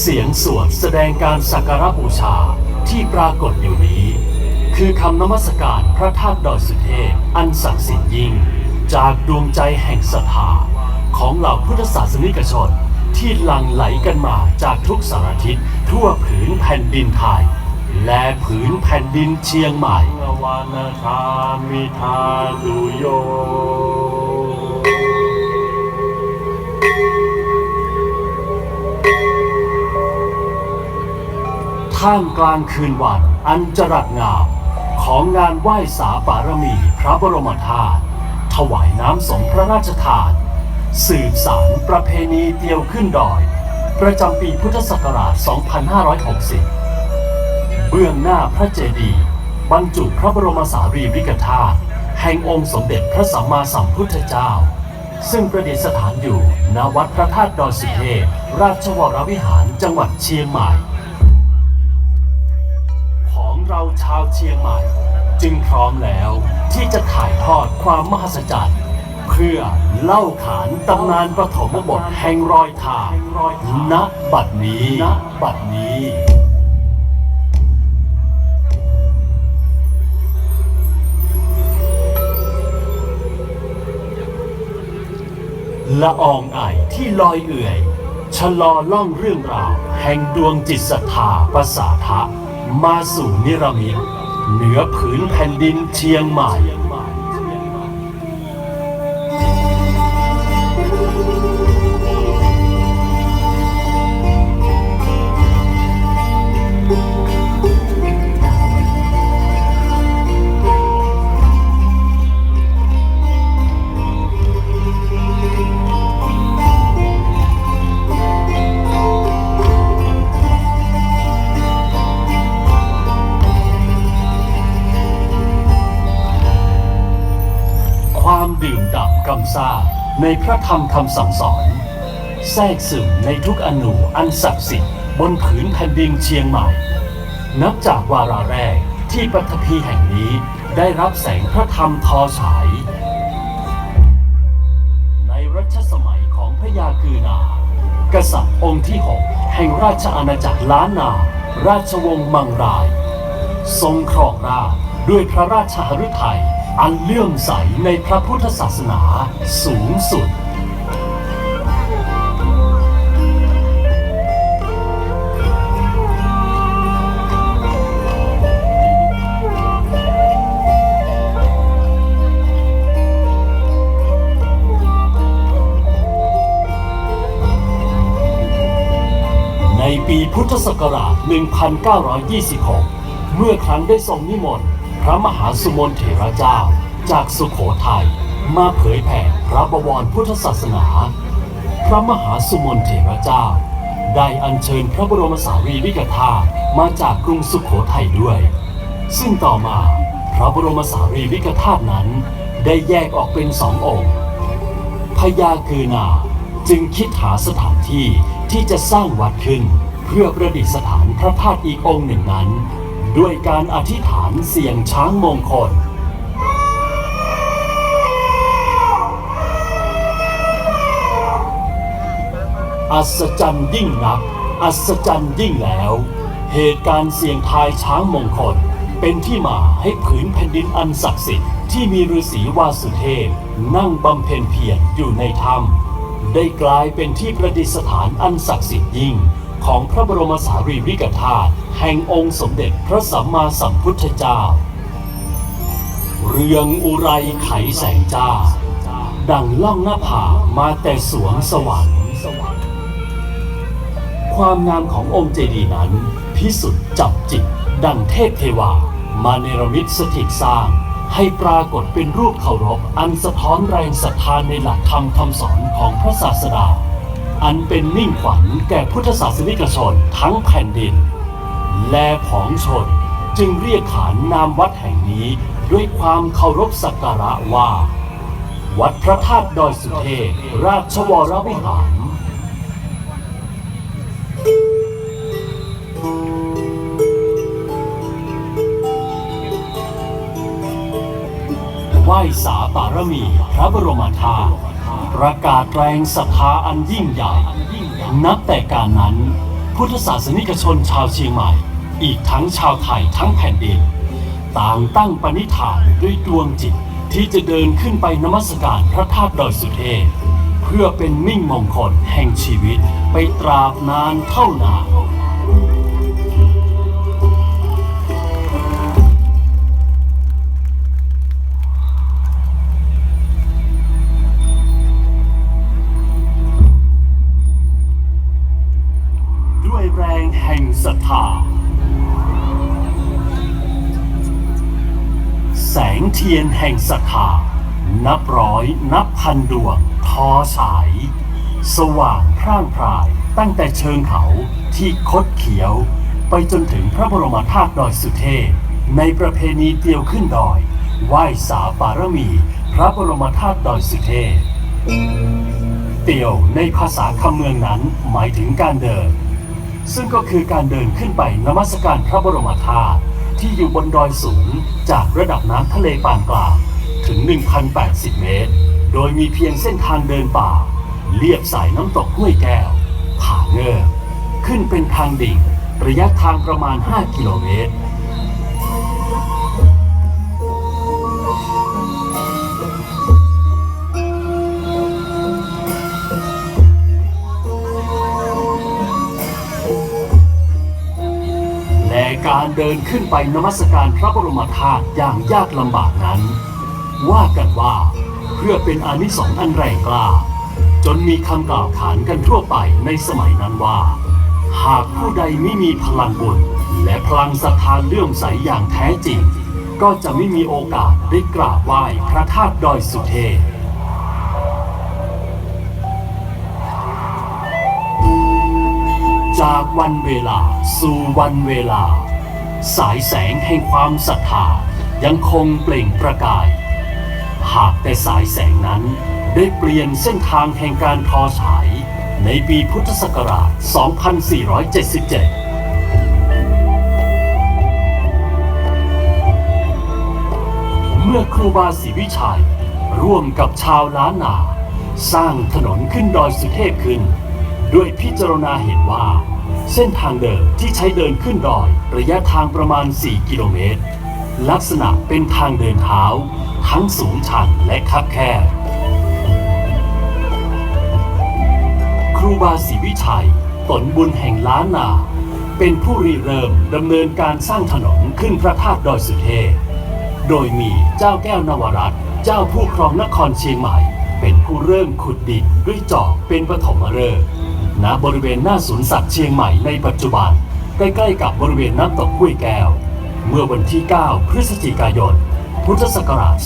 เสียงสวดแสดงการสักการะบูชาที่ปรากฏอยู่นี้ คือคำนมัสการพระธาตุดอยสุเทพอันศักดิ์สิทธิ์ยิ่ง จากดวงใจแห่งศรัทธาของเหล่าพุทธศาสนิกชนที่หลั่งไหลกันมาจากทุกสารทิศทั่วผืนแผ่นดินไทย และผืนแผ่นดินเชียงใหม่วานธามิทาตุโย ท่ามกลางคืนวันอันจรัสงามของงานไหว้สาบารมีพระบรมธาตุถวายน้ำสงพระราชทาน สืบสารประเพณีเตียวขึ้นดอย ประจำปีพุทธศักราช 2560 เบื้องหน้าพระเจดีย์บรรจุพระบรมสารีริกธาตุแห่งองค์สมเด็จพระสัมมาสัมพุทธเจ้า ซึ่งประดิษฐานอยู่ณวัดพระธาตุดอยสุเทพราชวรวิหารจังหวัดเชียงใหม่ เราชาวเชียงใหม่ จึงพร้อมแล้วที่จะถ่ายทอดความมหัศจรรย์เพื่อเล่าขานตำนานปฐมบทแห่งรอยทางณบัดนี้ณบัดนี้ละอองไอที่ลอยเอื่อย ชะลอล่องเรื่องราว แห่งดวงจิตศรัทธาประสาทะ มาสู่นิรมิตเหนือผืนแผ่นดินเชียงใหม่ามดื่มด่ำกำซาในพระธรรมคำสั่งสอน แทรกซึมในทุกอนูอันศักดิ์สิทธิ์บนผืนแผ่นดินเชียงใหม่ นับจากวาระแรกที่ปฐพีแห่งนี้ได้รับแสงพระธรรมทอฉาย ในรัชสมัยของพระยากือนา กษัตริย์องค์ที่6แห่งราชอาณาจักรล้านนา ราชวงศ์มังราย ทรงครองราชด้วยพระราชหฤทัย อันเลื่อมใสในพระพุทธศาสนาสูงสุด ในปีพุทธศักราช 1926 เมื่อครั้งได้ทรงนิมนต์ พระมหาสุมนเถระเจ้า จากสุขโขทัยมาเผยแผ่พระบวรพุทธศาสนา พระมหาสุมนเถระเจ้า ได้อัญเชิญพระบรมสารีริกธาตุมาจากกรุงสุขโขทัยด้วย ซึ่งต่อมาพระบรมสารีริกธาตุนั้น ได้แยกออกเป็นสององค์พญากือนาจึงคิดหาสถานที่ที่จะสร้างวัดขึ้น เพื่อประดิษฐานพระธาตุอีกองค์หนึ่งนั้น ด้วยการอธิษฐานเสียงช้างมงคล อัศจรรย์ยิ่งนัก อัศจรรย์ยิ่งแล้ว เหตุการณ์เสียงทายช้างมงคล เป็นที่มาให้ผืนแผ่นดินอันศักดิ์สิทธิ์ที่มีฤาษีวาสุเทพนั่งบำเพ็ญเพียรอยู่ในถ้ำได้กลายเป็นที่ประดิษฐานอันศักดิ์สิทธิ์ยิ่ง ของพระบรมสารีริกธาตุแห่งองค์สมเด็จพระสัมมาสัมพุทธเจ้า เรืองอุไรไขแสงจ้า ดังล่องหน้าผามาแต่สวงสวรรค์ ความงามขององค์เจดีย์นั้น พิสุทธิ์จับจิต ดังเทพเทวา มาเนรมิตสถิตสร้างให้ปรากฏเป็นรูปเคารพอันสะท้อนแรงศรัทธาในหลักธรรมคำสอนของพระศาสดา อันเป็นมิ่งขวัญแก่พุทธศาสนิกชนทั้งแผ่นดิน และผองชนจึงเรียกขานนามวัดแห่งนี้ด้วยความเคารพสักการะว่า วัดพระธาตุดอยสุเทพราชวรวิหารไหว้สาบารมี พระบรมธาตุ ประกาศแรงศรัทธาอันยิ่งใหญ่ นับแต่การนั้นพุทธศาสนิกชนชาวเชียงใหม่ อีกทั้งชาวไทยทั้งแผ่นดิน ต่างตั้งปณิธานด้วยดวงจิตที่จะเดินขึ้นไปนมัสการพระธาตุดอยสุเทพ เพื่อเป็นมิ่งมงคลแห่งชีวิตไปตราบนานเท่านาน เทียนแห่งศรัทธา นับร้อยนับพันดวงทอฉาย สว่างพร่างพรายตั้งแต่เชิงเขาที่คดเขียว ไปจนถึงพระบรมธาตุดอยสุเทพ ในประเพณีเตียวขึ้นดอย ไหว้สาบารมี พระบรมธาตุดอยสุเทพ เตียวในภาษาคำเมืองนั้นหมายถึงการเดิน ซึ่งก็คือการเดินขึ้นไปนมัสการพระบรมธาตุ ที่อยู่บนดอยสูงจากระดับน้ำทะเลปานกลางถึง 1,080 เมตร โดยมีเพียงเส้นทางเดินป่า เลียบสายน้ำตกห้วยแก้ว ผาเงือขึ้นเป็นทางดิ่ง ระยะทางประมาณ 5 กิโลเมตร การเดินขึ้นไปนมัสการพระบรมธาตุอย่างยากลำบากนั้น ว่ากันว่าเพื่อเป็นอานิสงส์อันแรงกล้า จนมีคำกล่าวขานกันทั่วไปในสมัยนั้นว่า หากผู้ใดไม่มีพลังบุญและพลังศรัทธาเลื่อมใสอย่างแท้จริง ก็จะไม่มีโอกาสได้กราบไหว้พระธาตุดอยสุเทพ จากวันเวลาสู่วันเวลา สายแสงแห่งความศรัทธายังคงเปล่งประกาย หากแต่สายแสงนั้นได้เปลี่ยนเส้นทางแห่งการทอฉาย ในปีพุทธศักราช 2477เมื่อครูบาศรีวิชัย ร่วมกับชาวล้านนา สร้างถนนขึ้นดอยสุเทพขึ้น ด้วยพิจารณาเห็นว่า เส้นทางเดิมที่ใช้เดินขึ้นดอยระยะทางประมาณ 4 กิโลเมตร ลักษณะเป็นทางเดินเท้า ทั้งสูงชันและคับแคบครูบาศรีวิชัยตนบุญแห่งล้านนา เป็นผู้ริเริ่มดำเนินการสร้างถนนขึ้นพระธาตุดอยสุเทพโดยมีเจ้าแก้วนวรัตน์เจ้าผู้ครองนครเชียงใหม่ เป็นผู้เริ่มขุดดินด้วยจอบเป็นปฐมฤกษ์ ณบริเวณหน้าสวนสัตว์เชียงใหม่ในปัจจุบัน ใกล้ๆกับบริเวณน้ำตกห้วยแก้ว เมื่อวันที่ 9 พฤศจิกายน พุทธศักราช 2477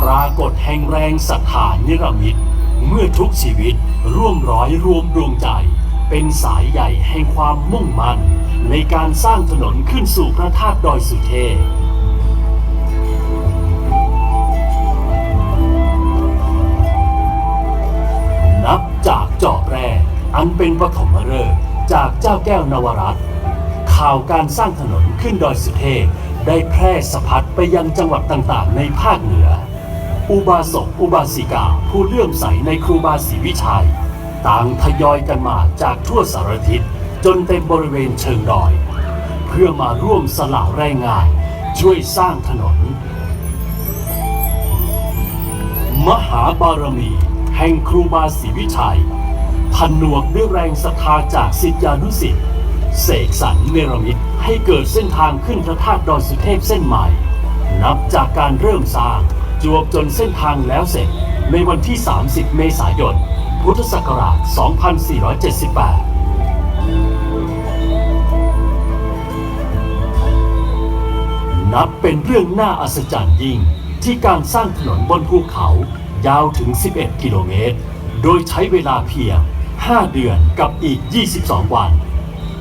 ปรากฏแห่งแรงศรัทธานิรมิตเมื่อทุกชีวิตร่วมร้อยรวมดวงใจ เป็นสายใหญ่แห่งความมุ่งมั่น ในการสร้างถนนขึ้นสู่พระธาตุดอยสุเทพ จอบแรกอันเป็นปฐมฤกษ์จากเจ้าแก้วนวรัตน์ข่าวการสร้างถนนขึ้นดอยสุเทพได้แพร่สะพัดไปยังจังหวัดต่างๆ ในภาคเหนือ อุบาสกอุบาสิกาผู้เลื่อมใสในครูบาศรีวิชัย ต่างทยอยกันมาจากทั่วสารทิศจนเต็มบริเวณเชิงดอย เพื่อมาร่วมสละแรงงาน ช่วยสร้างถนน มหาบารมี แห่งครูบาศรีวิชัย ผนนวกด้วยแรงศรัทธาจากศิษยานุศิษย์เสกสรรเนรมิตให้เกิดเส้นทางขึ้นพระธาตุดอยสุเทพเส้นใหม่ นับจากการเริ่มสร้างจวบจนเส้นทางแล้วเสร็จในวันที่ 30 เมษายน พุทธศักราช 2478นับเป็นเรื่องน่าอัศจรรย์ยิ่ง ที่การสร้างถนนบนภูเขายาวถึง 11 กิโลเมตร โดยใช้เวลาเพียง 5 เดือนกับอีก 22 วัน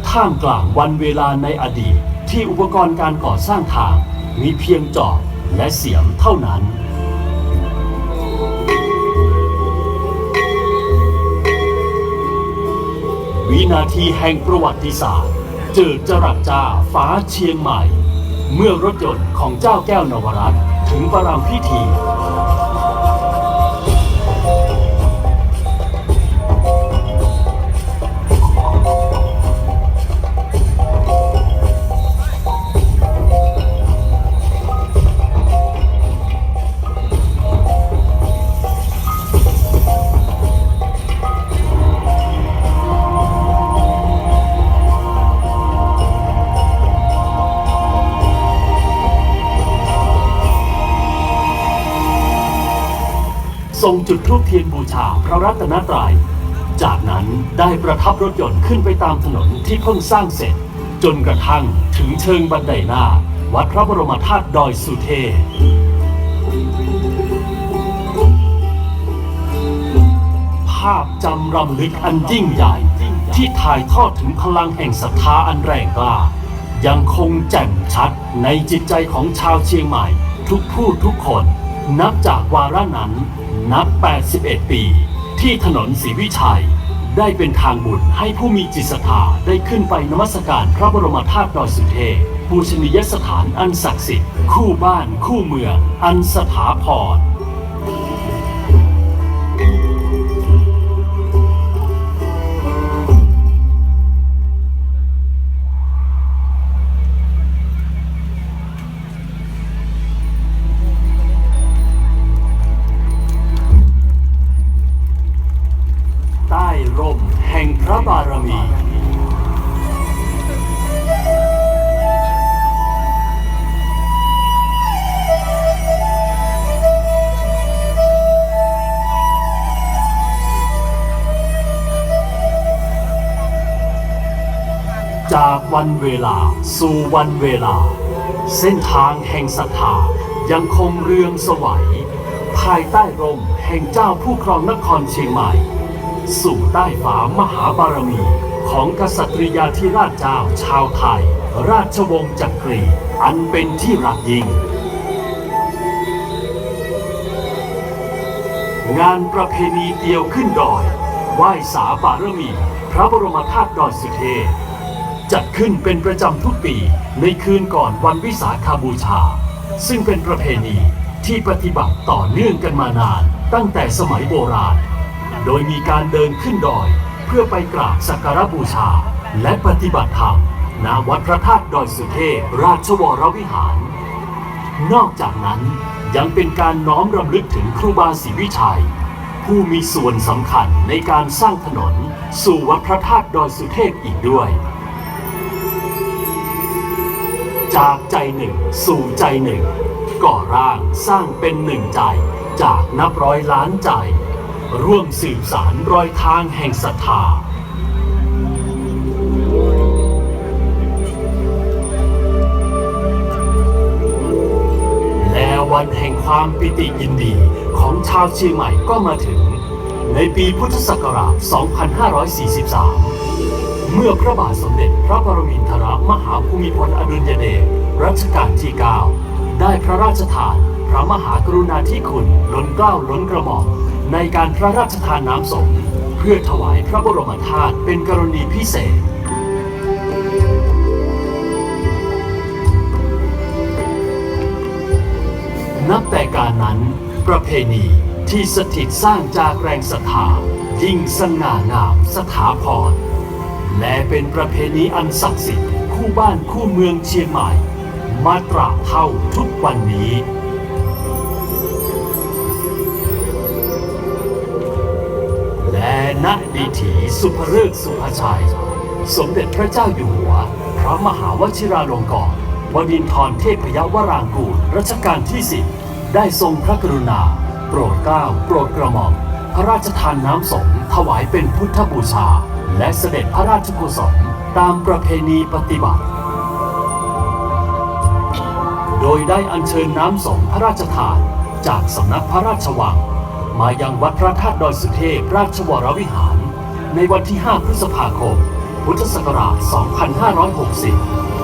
ท่ามกลางวันเวลาในอดีตที่อุปกรณ์การก่อสร้างทางมีเพียงจอบและเสียมเท่านั้น วินาทีแห่งประวัติศาสตร์เจอจรัสจ้าฟ้าเชียงใหม่ เมื่อรถยนต์ของเจ้าแก้วนวรัตน์ถึงประรำพิธี จุดธูปเทียนบูชาพระรัตนตรัย จากนั้นได้ประทับรถยนต์ขึ้นไปตามถนนที่เพิ่งสร้างเสร็จ จนกระทั่งถึงเชิงบันไดหน้า วัดพระบรมธาตุดอยสุเทพภาพจำรำลึกอันยิ่งใหญ่ ที่ถ่ายทอดถึงพลังแห่งศรัทธาอันแรงกล้ายังคงแจ่มชัดในจิตใจของชาวเชียงใหม่ ทุกผู้ทุกคน นับจากวาระนั้น นับ 81 ปี ที่ถนนศรีวิชัย ได้เป็นทางบุญให้ผู้มีจิตศรัทธาได้ขึ้นไปนมัสการพระบรมธาตุดอยสุเทพปูชนียสถานอันศักดิ์สิทธิ์คู่บ้านคู่เมืองอันสถาพร วันเวลา สู่วันเวลา เส้นทางแห่งศรัทธายังคงเรืองสวัย ภายใต้ร่มแห่งเจ้าผู้ครองนครเชียงใหม่ สู่ใต้ฝามหาบารมี ของกษัตริยาธิราชเจ้าชาวไทย ราชวงศ์จักรี อันเป็นที่รักยิ่ง งานประเพณีเดียวขึ้นดอย ไหว้สาบารมี พระบรมธาตุดอยสุเทพ จัดขึ้นเป็นประจำทุกปีในคืนก่อนวันวิสาขาบูชา ซึ่งเป็นประเพณีที่ปฏิบัติต่อเนื่องกันมานาน ตั้งแต่สมัยโบราณ โดยมีการเดินขึ้นดอย เพื่อไปกราบสักการะบูชา และปฏิบัติธรรมณวัดพระธาตุดอยสุเทพราชวรวิหาร นอกจากนั้นยังเป็นการน้อมรำลึกถึงครูบาศรีวิชัย ผู้มีส่วนสำคัญในการสร้างถนน สู่วัดพระธาตุดอยสุเทพอีกด้วย จากใจหนึ่งสู่ใจหนึ่ง ก่อร่างสร้างเป็นหนึ่งใจ จากนับร้อยล้านใจ ร่วมสืบสารรอยทางแห่งศรัทธาและวันแห่งความปิติยินดีของชาวเชียงใหม่ก็มาถึง ในปีพุทธศักราช 2543 เมื่อพระบาทสมเด็จพระปรมินทรมหาภูมิพลอดุลยเดชรัชกาลที่ 9 ได้พระราชทาน พระมหากรุณาธิคุณล้นเกล้าล้นกระหม่อมในการพระราชทานน้ำสงเพื่อถวายพระบรมธาตุเป็นกรณีพิเศษนับแต่การนั้น ประเพณีที่สถิตสร้างจากแรงศรัทธายิ่งสง่างามสถาพร และเป็นประเพณีอันศักดิ์สิทธิ์คู่บ้านคู่เมืองเชียงใหม่ มาตราเท่าทุกวันนี้และณดีถีสุภเริกษ์สุภชัย สมเด็จพระเจ้าอยู่หัว พระมหาวชิราลงกรณ์วดินทรเทพยวรางกูลรัชกาลที่สิบได้ทรงพระกรุณา โปรดเกล้า โปรดกระหม่อม พระราชทานน้ำสงถวายเป็นพุทธบูชา และเสด็จพระราชกุศลตามประเพณีปฏิบัติ โดยได้อัญเชิญน้ำสงพระราชทานจากสำนักพระราชวัง มายังวัดพระธาตุดอยสุเทพราชวรวิหาร ในวันที่ 5 พฤษภาคม พุทธศักราช 2560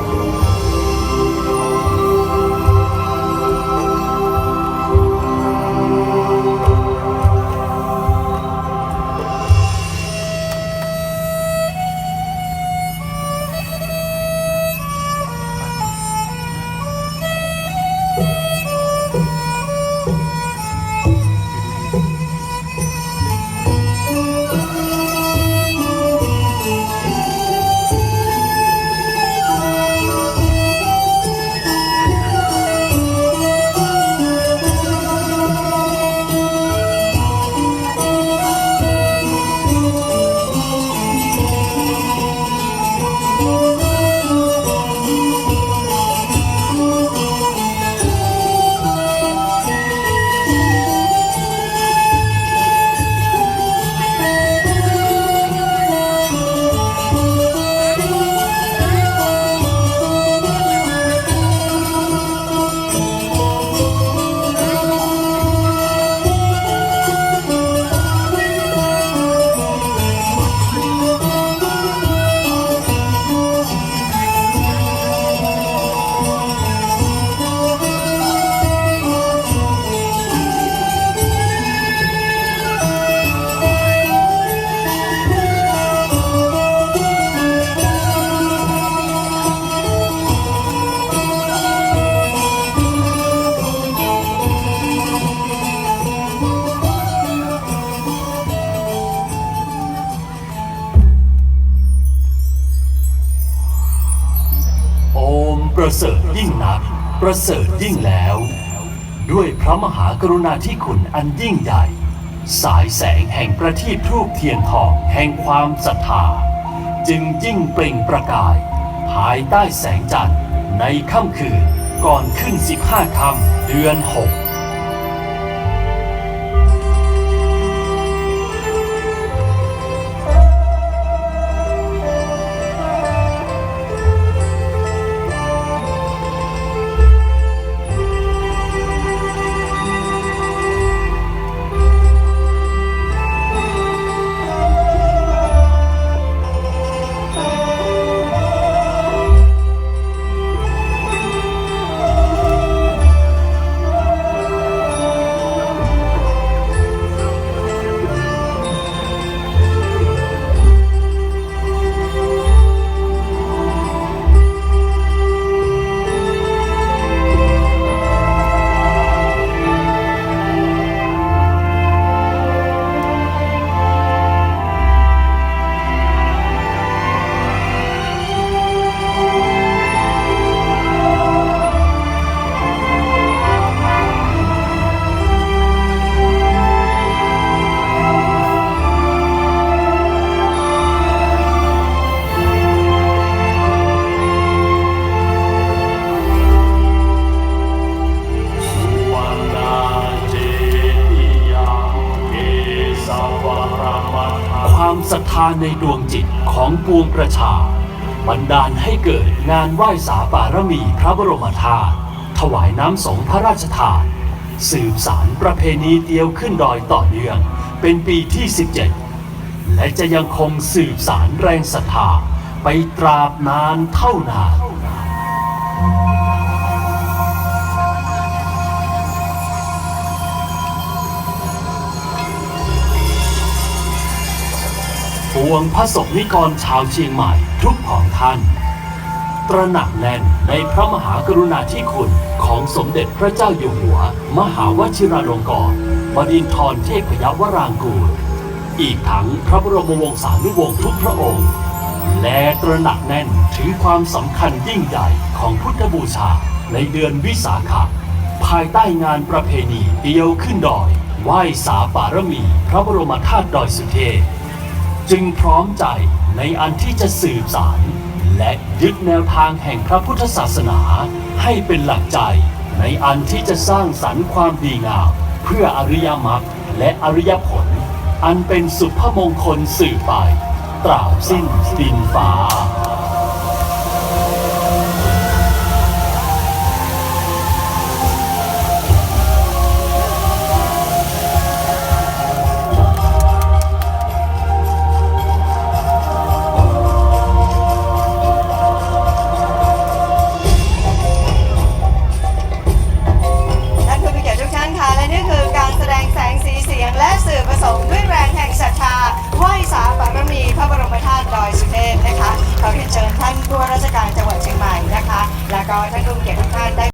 ยิ่งแล้ว ด้วยพระมหากรุณาธิคุณอันยิ่งใหญ่ สายแสงแห่งประทีปทูปเทียนทองแห่งความศรัทธา จึงยิ่งเปล่งประกาย ภายใต้แสงจันทร์ในค่ำคืนก่อนขึ้น 15 ค่ำเดือน 6 ศรัทธาในดวงจิตของปวงประชา บันดาลให้เกิดงานไหว้สาบารมีพระบรมธาตุถวายน้ำสงพระราชทาน สืบสารประเพณีเดียวขึ้นดอยต่อเนื่อง เป็นปีที่ 17 และจะยังคงสืบสารแรงศรัทธาไปตราบนานเท่านาน วงพระสงฆ์นิกรชาวเชียงใหม่ทุกของท่าน ตระหนักแน่นในพระมหากรุณาธิคุณของสมเด็จพระเจ้าอยู่หัว มหาวชิราลงกรณ์บดินทรเทพยวรางกูล อีกทั้งพระบรมวงศานุวงศ์ทุกพระองค์ และตระหนักแน่นถึงความสำคัญยิ่งใหญ่ของพุทธบูชาในเดือนวิสาขะภายใต้งานประเพณีเดียวขึ้นดอยไหว้สาปารมี พระบรมธาตุดอยสุเทพ จึงพร้อมใจในอันที่จะสืบสารและยึดแนวทางแห่งพระพุทธศาสนา ให้เป็นหลักใจในอันที่จะสร้างสรรค์ความดีงามเพื่ออริยมรรคและอริยผล อันเป็นสุภมงคลสืบไปตราบสิ้นดินฟ้า เราเรียนเชิญท่านผู้ว่าราชการจังหวัดเชียงใหม่นะคะ แล้วก็ท่านรุ่งเกียรติทุท่านได้